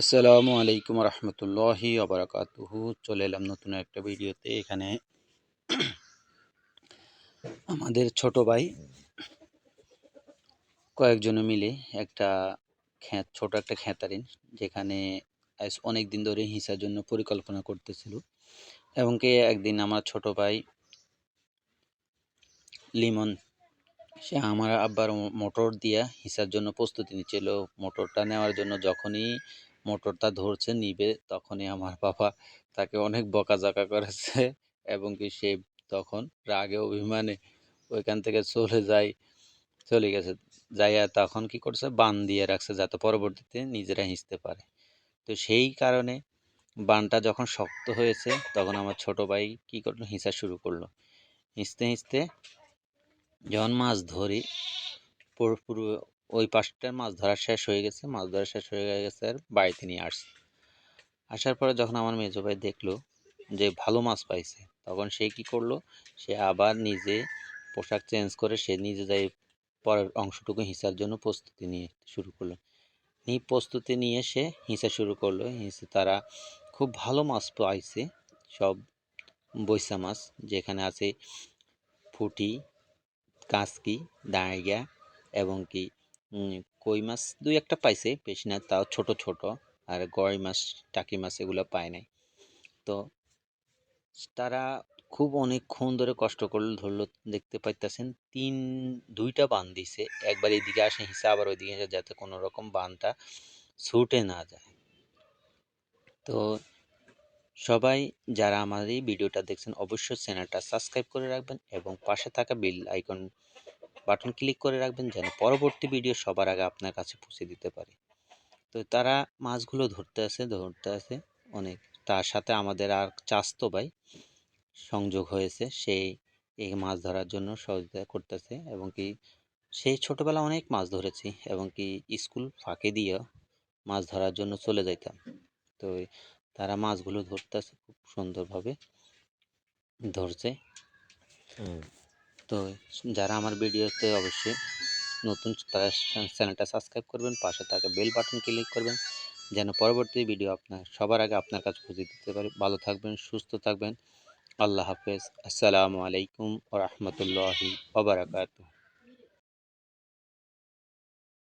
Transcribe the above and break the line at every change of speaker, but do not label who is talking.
আসসালামু আলাইকুম রহমতুল্লাহি আবরাকাতুহু চলে এলাম নতুন একটা ভিডিওতে। এখানে আমাদের ছোট ভাই কয়েকজনে মিলে একটা খ্যাত ছোট একটা খ্যাতারিন যেখানে অনেক দিন ধরে হিসার জন্য পরিকল্পনা করতেছিল। এবং কি একদিন আমার ছোট ভাই লিমন, সে আমার আব্বার মোটর দিয়া হিসার জন্য প্রস্তুতি নিচ্ছিল। মোটরটা নেওয়ার জন্য যখনই মোটরটা ধরছে, নিবে, তখনই আমার বাবা তাকে অনেক বকাঝকা করেছে এবং কি সে তখন রাগে অভিমানে ওইখান থেকে চলে যায়, চলে গেছে। যাইয়া তখন কি করছে, বান দিয়ে রাখছে যাতে পরবর্তীতে নিজেরা হিঁচতে পারে। তো সেই কারণে বানটা যখন শক্ত হয়েছে, তখন আমার ছোট ভাই কি করল, হিঁচা শুরু করল। হিঁচতে হিঁচতে যখন মাছ ধরি, পুরো ওই পাশটার মাছ ধরা শেষ হয়ে গেছে, মাছ ধরা শেষ হয়ে গেছে আর বাড়িতে নিয়ে আসছে। আসার পরে যখন আমার মেজো ভাই দেখল যে ভালো মাছ পাইছে, তখন সে কি করল? সে আবার নিজে পোশাক চেঞ্জ করে সে নিজে যাই পরের অংশটুকু হিসার জন্য প্রস্তুতি নিয়ে শুরু করল। এই প্রস্তুতি নিয়ে সে হিঁচা শুরু করল। হিঁচে তারা খুব ভালো মাছ পাইছে, সব বৈশা মাছ, যেখানে আছে ফুটি, কাঁচকি দাঁড়িয়া এবং কি কই মাছ দুই একটা পাইছে, বেশি না, তাও ছোট ছোট, আর গড়াই মাছ, টাকি মাছ এগুলো পায় নাই। তো তারা খুব অনেকক্ষণ ধরে কষ্ট করল, ধরলো, দেখতে পাইতেছেন, তিন, দুইটা বান দিছে, একবার এদিকে আসে, হিসা আবার ওইদিকে আসে, যাতে কোনো রকম বানটা ছুটে না যায়। তো সবাই যারা আমার এই ভিডিওটা দেখছেন, অবশ্যই চ্যানেলটা সাবস্ক্রাইব করে রাখবেন এবং পাশে থাকা বেল আইকন বাটন ক্লিক করে রাখবেন যেন পরবর্তী ভিডিও সবার আগে আপনার কাছে পৌঁছে দিতে পারে। তো তারা মাছগুলো ধরতে আসে ধরতে আসে অনেক। তার সাথে আমাদের আর চাস্তো ভাই সংযোগ হয়েছে সেই এই মাছ ধরার জন্য সহযোগিতা করতেছে এবং কি সেই ছোটবেলা অনেক মাছ ধরেছি এবং কি স্কুল ফাঁকে দিয়ে মাছ ধরার জন্য চলে যাইতাম। তো তারা মাছগুলো ধরতেছে খুব সুন্দরভাবে, ধরছে। তো যারা আমার ভিডিওতে অবশ্যই নতুন তারা চ্যানেলটা সাবস্ক্রাইব করবেন, পাশে থাকা বেল বাটন ক্লিক করবেন, যেন পরবর্তী ভিডিও আপনার, সবার আগে আপনার কাছে পৌঁছে দিতে পারে। ভালো থাকবেন, সুস্থ থাকবেন। আল্লাহ হাফেজ। আসসালামু আলাইকুম ও রহমতুল্লাহি